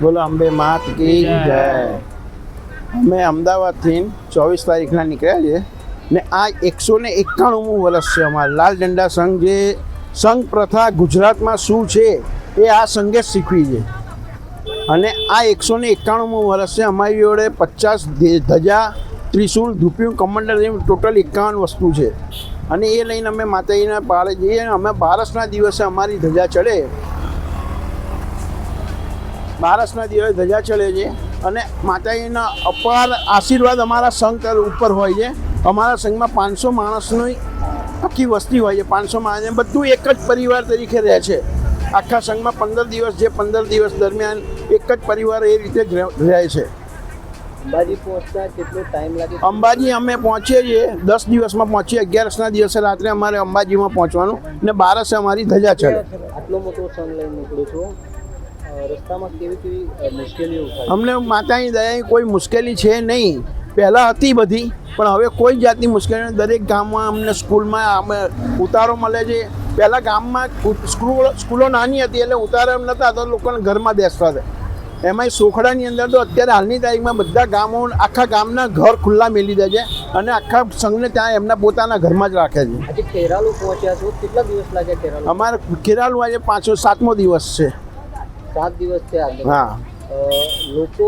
બોલો અંબે માત કી જય. અમે અમદાવાદથી ચોવીસ તારીખના નીકળ્યા છીએ ને આ એકસો ને એકાણુંમું વર્ષ છે અમારા. લાલ ડંડા સંઘ જે સંઘ પ્રથા ગુજરાતમાં શું છે એ આ સંઘે શીખવી છે. અને આ એકસો ને એકાણુંમું વર્ષ છે અમારી જોડે પચાસ ધજા ત્રિશુલ ધૂપિયું કમંડલ એમ ટોટલ એકાવન વસ્તુ છે. અને એ લઈને અમે માતાજીના પાળે જઈએ અમે બારસના દિવસે અમારી ધજા ચડે બારસના દિવસે ધજા ચડે છે અને માતાજીના અપાર આશીર્વાદ અમારા સંઘ ઉપર હોય છે. અમારા સંઘમાં પાંચસો માણસની આખી વસ્તી હોય છે પાંચસો માણસ બધું એક જ પરિવાર તરીકે રહે છે. આખા સંઘમાં પંદર દિવસ જે પંદર દિવસ દરમિયાન એક જ પરિવાર એ રીતે રહે- છે. અંબાજી પહોંચતા કેટલો ટાઈમ લાગે? અંબાજી અમે પહોંચીએ છીએ દસ દિવસમાં પહોંચીએ અગિયારસના દિવસે રાત્રે અમારે અંબાજીમાં પહોંચવાનું ને બારસે અમારી ધજા ચડે. આટલો મોટો સંઘ લઈને નીકળું છો? રસ્તામાં કેવી કેવી મુશ્કેલીઓ અમને માતાની દયાની કોઈ મુશ્કેલી છે નહીં. પહેલાં હતી બધી પણ હવે કોઈ જાતની મુશ્કેલી. દરેક ગામમાં અમને સ્કૂલમાં અમે ઉતારો મળે છે. પહેલાં ગામમાં સ્કૂલ સ્કૂલો નાની હતી એટલે ઉતારો એમ નહોતા તો લોકોને ઘરમાં બેસવા દે. એમાંય સોખડાની અંદર તો અત્યારે હાલની તારીખમાં બધા ગામો આખા ગામના ઘર ખુલ્લા મેલી દે છે અને આખા સંઘને ત્યાં એમના પોતાના ઘરમાં જ રાખે છે. પહોંચ્યા કેટલા દિવસ લાગે અમારે ખેરાલુ આજે પાંચસો સાતમો દિવસ છે. સાત દિવસ છે. હા. લોકો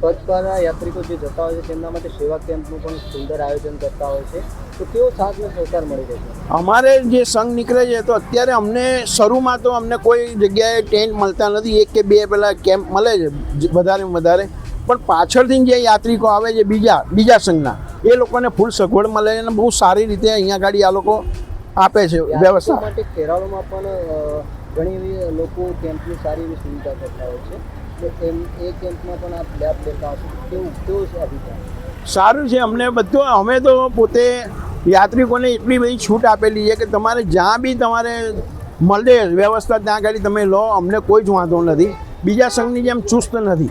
પદ પગપાળા યાત્રિકો જે જતા હોય છે તેમના માટે સેવા કેમ્પનું પણ સુંદર આયોજન કરતા હોય છે. તો કેવો સાથ સહકાર મળી રહે છે? અમારે જે સંઘ નીકળે છે તો અત્યારે અમને શરૂમાં તો અમને કોઈ જગ્યાએ ટેન્ટ મળતા નથી. એક કે બે પેલા કેમ્પ મળે છે વધારે વધારે. પણ પાછળથી જે યાત્રિકો આવે છે બીજા બીજા સંઘના એ લોકોને ફૂલ સગવડ મળે છે અને બહુ સારી રીતે અહીંયા ગાડી આ લોકો આપે છે વ્યવસ્થા. માટે કેરાલુમાં પણ ઘણી એવી લોકો કેમ્પની સારી એવી સુવિધા કરતા હોય છે. તો એમ, એ કેમ્પમાં પણ આપ લેબ લેતા હશો કેવું, કેવો છે અભિપ્રાય? સારું છે. અમને બધું, અમે તો પોતે યાત્રિકોને એટલી બધી છૂટ આપેલી છે કે તમારે જ્યાં બી તમારે મળે વ્યવસ્થા ત્યાં આગળ તમે લો, અમને કોઈ જ વાંધો નથી. બીજા સંઘની જેમ ચુસ્ત નથી.